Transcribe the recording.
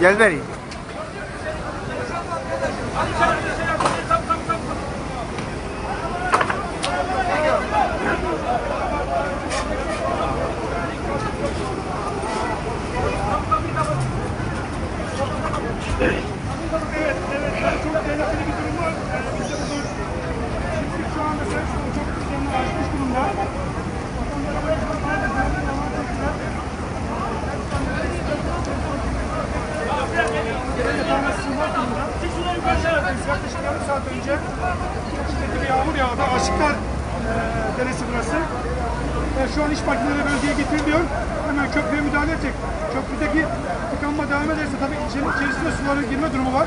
Gel vereyim. Evet, Yaklaşık yarım saat önce şiddetli bir yağmur yağdı. Aşıklar e, deresi burası. E, şu an iş makineleri bölgeye getiriliyor. Hemen köprüye müdahale edecek. Köprüdeki tıkanma devam ederse tabii ilçenin içerisine suların girme durumu var.